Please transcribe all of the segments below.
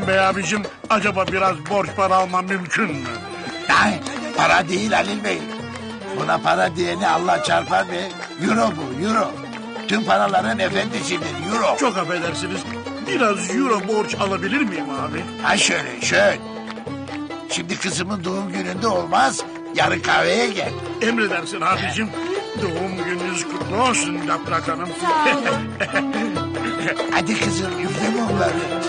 Ekrem Bey abicim acaba biraz borç para almam mümkün mü? Ay, para değil Halil Bey. Buna para diyeni Allah çarpar be. Euro bu, euro. Tüm paraların efendisidir, euro. Çok affedersiniz. Biraz euro borç alabilir miyim abi? Ha şöyle, şöyle. Şimdi kızımın doğum gününde olmaz. Yarın kahveye gel. Emredersin abicim. Doğum gününüz kutlu olsun Yaprak Hanım. Sağ olun. Hadi kızım, üfleme onları.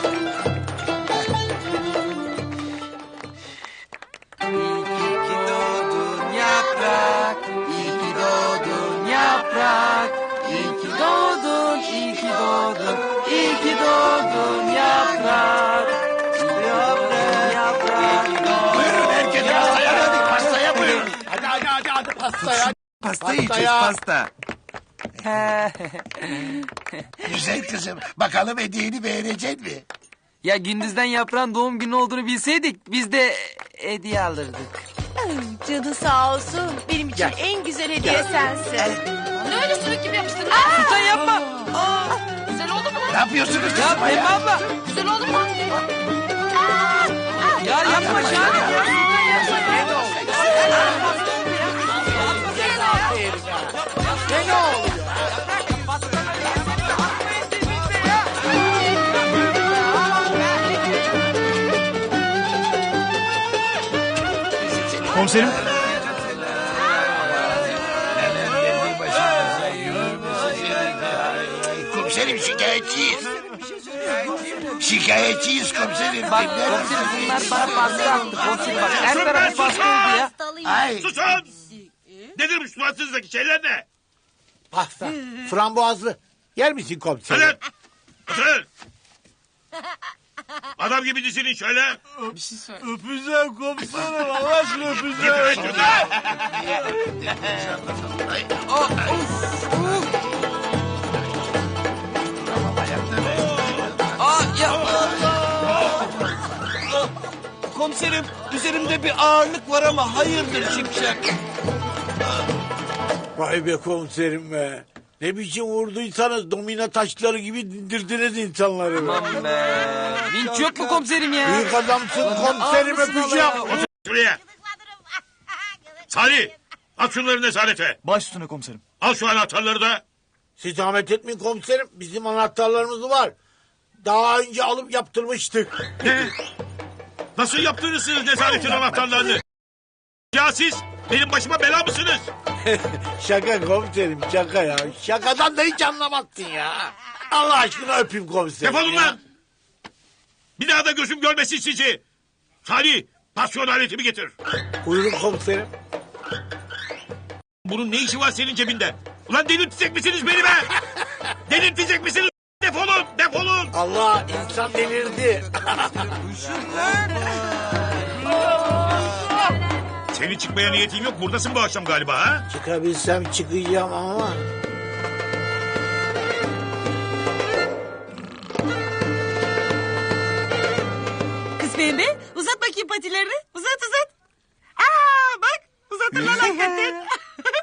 Hadi pastaya. Pasta yiyeceğiz, pasta. Güzel kızım, bakalım hediyeni beğenecek mi? ya gündüzden yaprağın doğum günü olduğunu bilseydik biz de hediye alırdık. Canı sağ olsun. Benim için en güzel hediye sensin. Ne öyle sürük gibi yapıştın? Sultan yapma. Güzel oldu mu Ne yapıyorsunuz Ya Pembe ya? abla. Güzel oldu mu? Ya yapma şahane. Komiserim. Komiserim şikayetçiyiz. Şikayetçiyiz komiserim. Bak komiserim bunlar bana attı. Komiserim bak her tarafı oldu ya. Ay, Susun! Nedir bu suratsızdaki şeyler ne? Pasta. Frambuazlı. Yer misin komiserim? Hadi! Otur! Adam gibi dizilin şöyle. Öpeceğim komiserim. Allah aşkına öpeceğim. Aa ya. Komiserim üzerimde bir ağırlık var ama hayırdır şimşek. Vay be komiserim be. Ne biçim vurduysanız domino taşları gibi dindirdiniz insanları. Aman be. Vinç yok mu komiserim ya? Büyük adamsın komiserim öpeceğim. Şuraya. Salih! At şunları nezarete. Baş üstüne komiserim. Al şu anahtarları da. Siz zahmet etmeyin komiserim. Bizim anahtarlarımız var. Daha önce alıp yaptırmıştık. Ne? Nasıl yaptırırsınız nezaretin anahtarlarını? Ya siz benim başıma bela mısınız? Şaka komiserim şaka ya. Şakadan da hiç anlamazsın ya. Allah aşkına öpeyim komiserim. Defolun ya. lan! Bir daha da gözüm görmesin sizi. Salih, pasyon aletimi getir. Buyurun komiserim. Bunun ne işi var senin cebinde? Ulan delirtecek misiniz beni be? delirtecek misiniz? Defolun, defolun. Allah insan delirdi. Senin çıkmaya niyetin yok. Buradasın bu akşam galiba ha? Çıkabilsem çıkacağım ama. Kız pembe uzat bakayım patilerini. Uzat uzat. Aa bak uzatın lan hakikaten.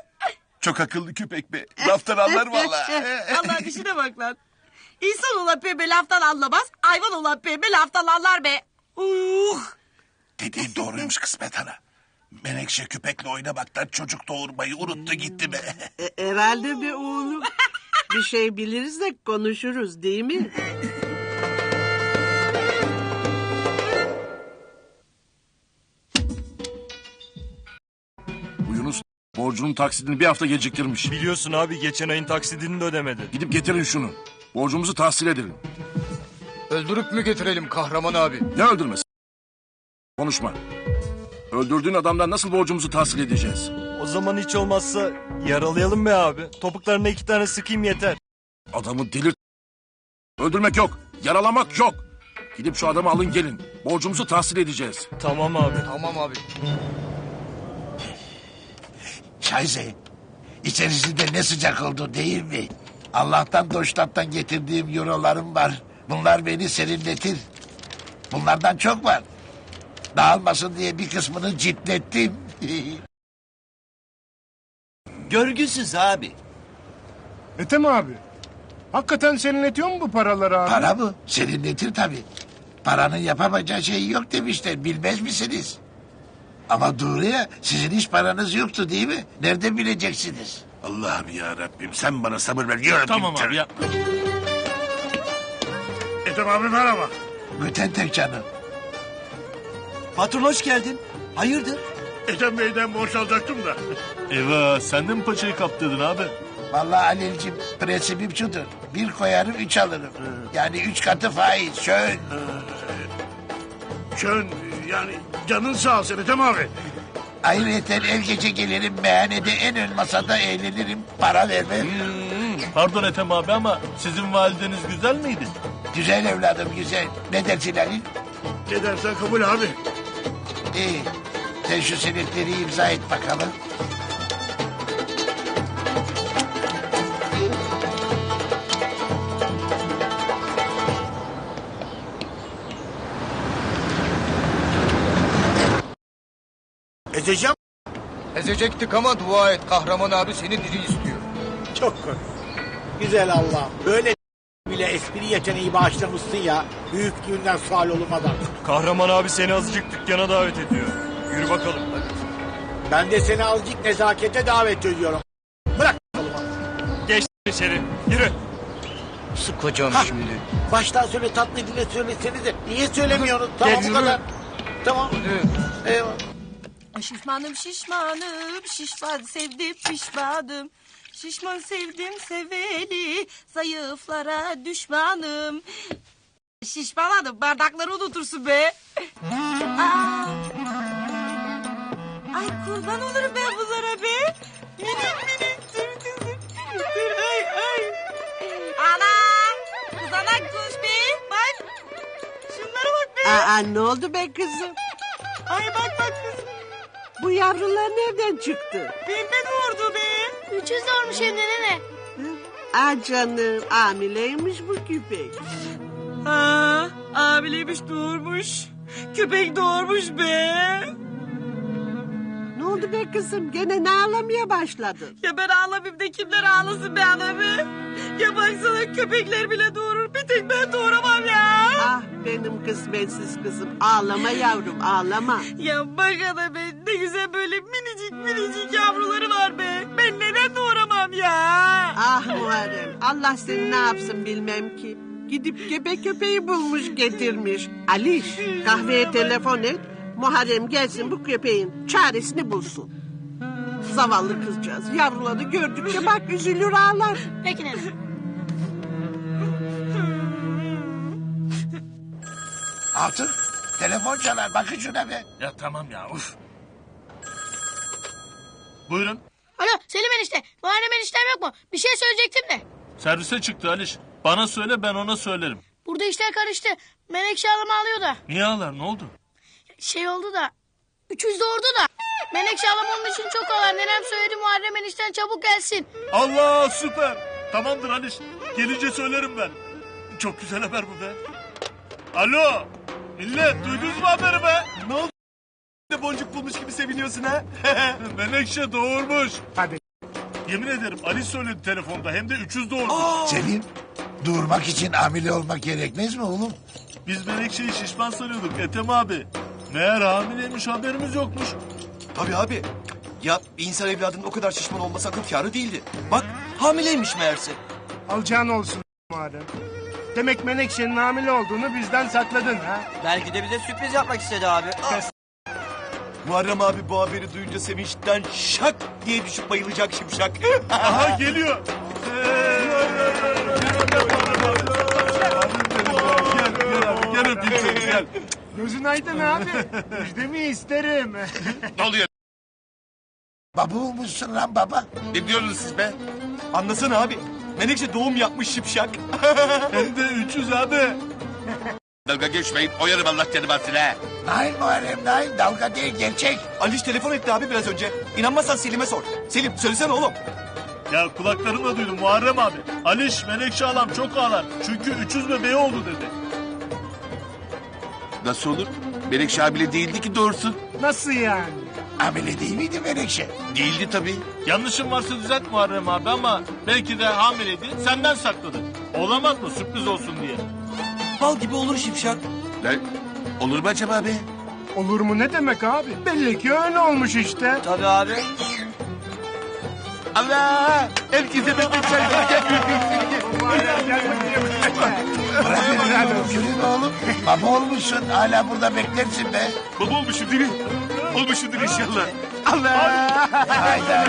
Çok akıllı köpek be. Laftan anlar valla. Allah dişine bak lan. İnsan olan pembe laftan anlamaz. Hayvan olan pembe laftan anlar be. Uh. Dediğin doğruymuş kısmet ana. Menekşe köpekle oynamaktan çocuk doğurmayı unuttu gitti be. Herhalde be oğlum. Bir şey biliriz de konuşuruz değil mi? Bu Yunus borcunun taksidini bir hafta geciktirmiş. Biliyorsun abi geçen ayın taksidini de ödemedi. Gidip getirin şunu. Borcumuzu tahsil edelim. Öldürüp mü getirelim kahraman abi? Ne öldürmesi? Konuşma. Öldürdüğün adamdan nasıl borcumuzu tahsil edeceğiz? O zaman hiç olmazsa yaralayalım be abi. Topuklarına iki tane sıkayım yeter. Adamı delirt. Öldürmek yok. Yaralamak yok. Gidip şu adamı alın gelin. Borcumuzu tahsil edeceğiz. Tamam abi. Tamam abi. Şayze, içerisinde ne sıcak oldu değil mi? Allah'tan Doştat'tan getirdiğim eurolarım var. Bunlar beni serinletir. Bunlardan çok var. Dağılmasın diye bir kısmını ciltlettim. Görgüsüz abi. Ethem abi. Hakikaten serinletiyor mu bu paraları abi? Para mı? Serinletir tabii. Paranın yapamayacağı şey yok demişler. Bilmez misiniz? Ama doğru ya sizin hiç paranız yoktu değil mi? Nereden bileceksiniz? Allah'ım ya Rabbim sen bana sabır ver. Ya Tamam abi ya. Ethem abi merhaba. Göten tek canım. Patron hoş geldin. Hayırdır? Ethem Bey'den borç alacaktım da. Eyvah sen de mi paçayı kaptırdın abi? Vallahi Halil'cim prensibim şudur. Bir koyarım üç alırım. Yani üç katı faiz. Şön. Şön yani canın sağ olsun Ethem abi. Ayrıca el gece gelirim meyhanede en ön masada eğlenirim. Para vermem. Pardon Ethem abi ama sizin valideniz güzel miydi? Güzel evladım güzel. Ne dersin Halil? Ne dersen kabul abi. İyi. Sen şu senetleri imza et bakalım. Edeceğim. Ezecektik ama dua et. Kahraman abi seni diri istiyor. Çok komik. Güzel Allah. Böyle bile espri yeteneği bağışlamışsın ya. Büyüklüğünden sual olmadan. Kahraman abi seni azıcık dükkana davet ediyor. Yürü bakalım. Ben de seni azıcık nezakete davet ediyorum. Bırak kolumu. Geç içeri. Yürü. Sıkacağım Ha. şimdi. Baştan söyle tatlı dile söylesenize. Niye söylemiyorsunuz? Tamam bu yürü. kadar. Tamam. Eyvallah. Şişmanım şişmanım şişman sevdim pişmanım. Şişman sevdim seveli zayıflara düşmanım. Şişmanladım bardakları unutursun be. Aa. Ay kurban olurum ben bunlara be. Minik minik dur kızım. Dur ay ay. Ana. Kız ana kuş be. Bak. Şunlara bak be. Aa, ne oldu be kızım? Ay bak bak kızım. Bu yavrular nereden çıktı? Pembe doğurdu be. Üçüz olmuş hem de nene. Aa canım hamileymiş bu köpek. Ha, abileymiş doğurmuş. Köpek doğurmuş be. Ne oldu be kızım? Gene ne ağlamaya başladın? Ya ben ağlamayayım da kimler ağlasın be anamı? Ya baksana köpekler bile doğurur. Bir tek ben doğuramam ya. Ah benim kısmetsiz kızım. Ağlama yavrum ağlama. Ya bak ana be ne güzel böyle minicik minicik yavruları var be. Ben neden doğuramam ya? Ah Muharrem Allah seni ne yapsın bilmem ki. Gidip köpek köpeği bulmuş getirmiş. Aliş kahveye telefon et. Muharrem gelsin bu köpeğin çaresini bulsun. Zavallı kızcağız yavruları gördükçe bak üzülür ağlar. Peki nene. Altın. Telefon çalar. Bakın şuna be. Ya tamam ya uf. Buyurun. Alo Selim enişte. Muharrem eniştem yok mu? Bir şey söyleyecektim de. Servise çıktı Aliş. Bana söyle ben ona söylerim. Burada işler karıştı. Menekşe ağlama alıyor da. Niye ağlar ne oldu? Şey oldu da. Üçüz doğurdu da. Menekşe ağlama onun için çok ağlar. Nenem söyledi Muharrem enişten çabuk gelsin. Allah süper. Tamamdır Aliş. Gelince söylerim ben. Çok güzel haber bu be. Alo. Millet duydunuz mu haberi be? Ne oldu? Boncuk bulmuş gibi seviniyorsun ha? Menekşe doğurmuş. Hadi. Yemin ederim Ali söyledi telefonda hem de 300 doğurmuş. Selim. Doğurmak için hamile olmak gerekmez mi oğlum? Biz Menekşe'yi şişman sanıyorduk Ethem abi. Meğer hamileymiş haberimiz yokmuş. Tabii abi. Ya bir insan evladının o kadar şişman olması akıl kârı değildi. Bak hamileymiş meğerse. Alacağın olsun madem. Demek Menekşe'nin hamile olduğunu bizden sakladın ha? Belki de bize sürpriz yapmak istedi abi. Muharrem abi bu haberi duyunca sevinçten şak diye düşüp bayılacak şimşak. Aha geliyor. Gel öpeyim seni gel. Gözün aydın abi. Müjdemi isterim. Ne oluyor? Baba olmuşsun lan baba. Ne diyorsunuz siz be? Anlasana abi. Menekşe doğum yapmış şimşak. Hem de 300 abi. Dalga geçmeyin. Oyarım Allah alsın ha. Nein Muharrem nein. Dalga değil gerçek. Aliş telefon etti abi biraz önce. İnanmazsan Selim'e sor. Selim söylesene oğlum. Ya kulaklarımla duydum Muharrem abi. Aliş Menekşe alam çok ağlar. Çünkü 300 bebeği oldu dedi. Nasıl olur? Menekşe hamile değildi ki doğursun. Nasıl yani? Hamile değil miydi Menekşe? Değildi tabii. Yanlışım varsa düzelt Muharrem abi ama belki de hamileydi senden sakladı. Olamaz mı sürpriz olsun diye. Bal gibi olur şimşak. Lan olur mu acaba be? Olur mu ne demek abi? Belli ki öyle olmuş işte. Tabii abi. Allah! Herkese de çay gel. Bırak yürü oğlum. Baba olmuşsun hala burada beklersin be. Baba olmuşum değil mi? Olmuşumdur inşallah. Allah! Hayda.